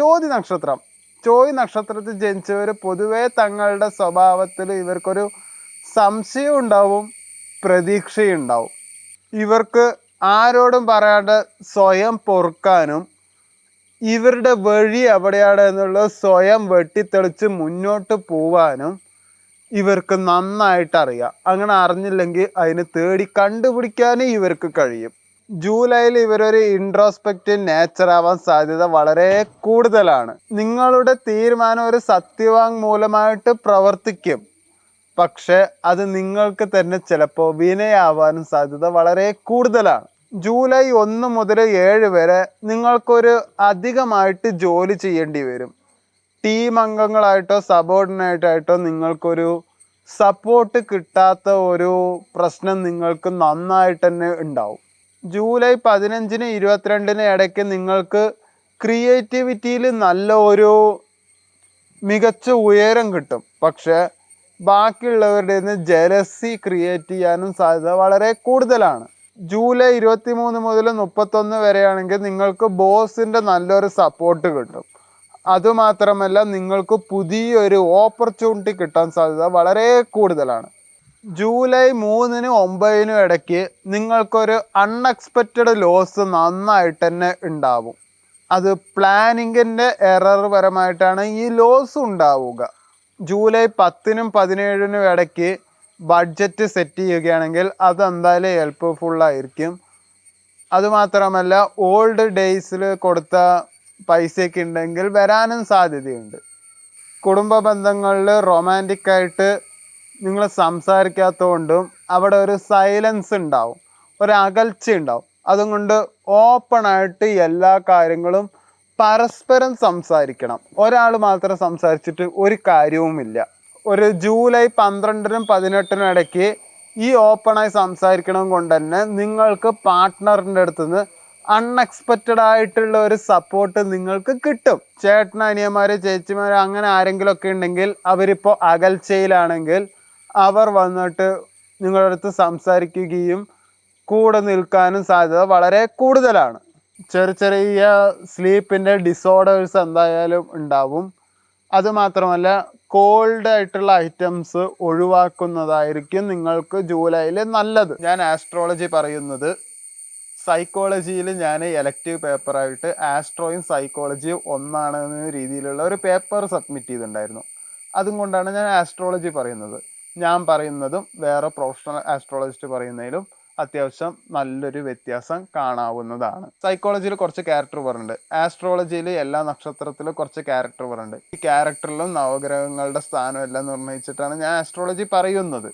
ചോതി നക്ഷത്രം. ചോതി നക്ഷത്രത്തിൽ ജനിച്ചവർ പൊതുവേ തങ്ങളുടെ സ്വഭാവത്തിൽ ഇവർക്കൊരു സംശയം ഉണ്ടാവും പ്രതീക്ഷയുണ്ടാവും ഇവർക്ക് ആരോടും പറയാണ്ട് സ്വയം പൊറുക്കാനും ഇവരുടെ വഴി എവിടെയാണ് എന്നുള്ളത് സ്വയം വെട്ടിത്തെളിച്ച് മുന്നോട്ട് പോവാനും ഇവർക്ക് നന്നായിട്ട് അറിയാം. അങ്ങനെ അറിഞ്ഞില്ലെങ്കിൽ അതിന് തേടി കണ്ടുപിടിക്കാനും ഇവർക്ക് കഴിയും. ജൂലൈയിൽ ഇവരൊരു ഇൻട്രോസ്പെക്റ്റീവ് നേച്ചർ ആവാൻ സാധ്യത വളരെ കൂടുതലാണ്. നിങ്ങളുടെ തീരുമാനം ഒരു സത്യവാങ് മൂലമായിട്ട് പ്രവർത്തിക്കും. പക്ഷെ അത് നിങ്ങൾക്ക് തന്നെ ചിലപ്പോൾ വിനയാവാനും സാധ്യത വളരെ കൂടുതലാണ്. ജൂലൈ ഒന്ന് മുതൽ ഏഴ് വരെ നിങ്ങൾക്കൊരു അധികമായിട്ട് ജോലി ചെയ്യേണ്ടി വരും. ടീം അംഗങ്ങളായിട്ടോ സബോർഡിനേറ്റായിട്ടോ നിങ്ങൾക്കൊരു സപ്പോർട്ട് കിട്ടാത്ത ഒരു പ്രശ്നം നിങ്ങൾക്ക് നന്നായിട്ട് തന്നെ ഉണ്ടാവും. ജൂലൈ പതിനഞ്ചിന് ഇരുപത്തിരണ്ടിന് ഇടയ്ക്ക് നിങ്ങൾക്ക് ക്രിയേറ്റിവിറ്റിയിൽ നല്ല ഒരു മികച്ച ഉയരം കിട്ടും. പക്ഷെ ബാക്കിയുള്ളവരുടെ നിന്ന് ജലസി ക്രിയേറ്റ് ചെയ്യാനും സാധ്യത വളരെ കൂടുതലാണ്. ജൂലൈ ഇരുപത്തി മൂന്ന് മുതൽ മുപ്പത്തൊന്ന് വരെയാണെങ്കിൽ നിങ്ങൾക്ക് ബോസിന്റെ നല്ലൊരു സപ്പോർട്ട് കിട്ടും. അതുമാത്രമല്ല നിങ്ങൾക്ക് പുതിയൊരു ഓപ്പർച്യൂണിറ്റി കിട്ടാൻ സാധ്യത വളരെ കൂടുതലാണ്. ജൂലൈ മൂന്നിനും ഒമ്പതിനും ഇടയ്ക്ക് നിങ്ങൾക്കൊരു അൺഎക്സ്പെക്റ്റഡ് ലോസ് നന്നായിട്ട് തന്നെ ഉണ്ടാവും. അത് പ്ലാനിങ്ങിന്റെ എറർ പരമായിട്ടാണ് ഈ ലോസ് ഉണ്ടാവുക. ജൂലൈ പത്തിനും പതിനേഴിനും ഇടയ്ക്ക് ബഡ്ജറ്റ് സെറ്റ് ചെയ്യുകയാണെങ്കിൽ അതെന്തായാലും ഹെൽപ്പ്ഫുള്ളായിരിക്കും അതുമാത്രമല്ല ഓൾഡ് ഡേയ്സിൽ കൊടുത്ത പൈസയൊക്കെ ഉണ്ടെങ്കിൽ വരാനും സാധ്യതയുണ്ട്. കുടുംബ ബന്ധങ്ങളിൽ റൊമാന്റിക് ആയിട്ട് നിങ്ങൾ സംസാരിക്കാത്തതുകൊണ്ടും അവിടെ ഒരു സൈലൻസ് ഉണ്ടാവും. ഒരു അകൽച്ച ഉണ്ടാവും. അതുകൊണ്ട് ഓപ്പണായിട്ട് എല്ലാ കാര്യങ്ങളും പരസ്പരം സംസാരിക്കണം. ഒരാൾ മാത്രം സംസാരിച്ചിട്ട് ഒരു കാര്യവുമില്ല. ഒരു ജൂലൈ പന്ത്രണ്ടിനും പതിനെട്ടിനും ഇടയ്ക്ക് ഈ ഓപ്പണായി സംസാരിക്കണം കൊണ്ട് തന്നെ നിങ്ങൾക്ക് പാർട്ട്ണറിന്റെ അടുത്ത് നിന്ന് അൺഎക്സ്പെക്റ്റഡ് ആയിട്ടുള്ള ഒരു സപ്പോർട്ട് നിങ്ങൾക്ക് കിട്ടും. ചേട്ടൻ അനിയന്മാർ ചേച്ചിമാർ അങ്ങനെ ആരെങ്കിലും ഒക്കെ ഉണ്ടെങ്കിൽ അവരിപ്പോൾ അകൽച്ചയിലാണെങ്കിൽ അവർ വന്നിട്ട് നിങ്ങളുടെ അടുത്ത് സംസാരിക്കുകയും കൂടെ നിൽക്കാനും സാധ്യത വളരെ കൂടുതലാണ്. ചെറിയ ചെറിയ സ്ലീപ്പിന്റെ ഡിസോർഡേഴ്സ് എന്തായാലും ഉണ്ടാവും. അതുമാത്രമല്ല കോൾഡ് ആയിട്ടുള്ള ഐറ്റംസ് ഒഴിവാക്കുന്നതായിരിക്കും നിങ്ങൾക്ക് ജൂലൈയിൽ നല്ലത്. ഞാൻ ആസ്ട്രോളജി പറയുന്നത് സൈക്കോളജിയിൽ ഞാൻ എലക്റ്റീവ് പേപ്പറായിട്ട് ആസ്ട്രോയും സൈക്കോളജിയും ഒന്നാണെന്ന രീതിയിലുള്ള ഒരു പേപ്പർ സബ്മിറ്റ് ചെയ്തിട്ടുണ്ടായിരുന്നു. അതും കൊണ്ടാണ് ഞാൻ ആസ്ട്രോളജി പറയുന്നത്. ഞാൻ പറയുന്നതും വേറെ പ്രൊഫഷണൽ ആസ്ട്രോളജിസ്റ്റ് പറയുന്നതിലും അത്യാവശ്യം നല്ലൊരു വ്യത്യാസം കാണാവുന്നതാണ്. സൈക്കോളജിയിൽ കുറച്ച് ക്യാരക്ടർ പറയുന്നുണ്ട് ആസ്ട്രോളജിയിൽ എല്ലാ നക്ഷത്രത്തിലും കുറച്ച് ക്യാരക്ടർ പറയുന്നുണ്ട് ഈ ക്യാരക്ടറിലും നവഗ്രഹങ്ങളുടെ സ്ഥാനം എല്ലാം നിർണയിച്ചിട്ടാണ് ഞാൻ ആസ്ട്രോളജി പറയുന്നത്.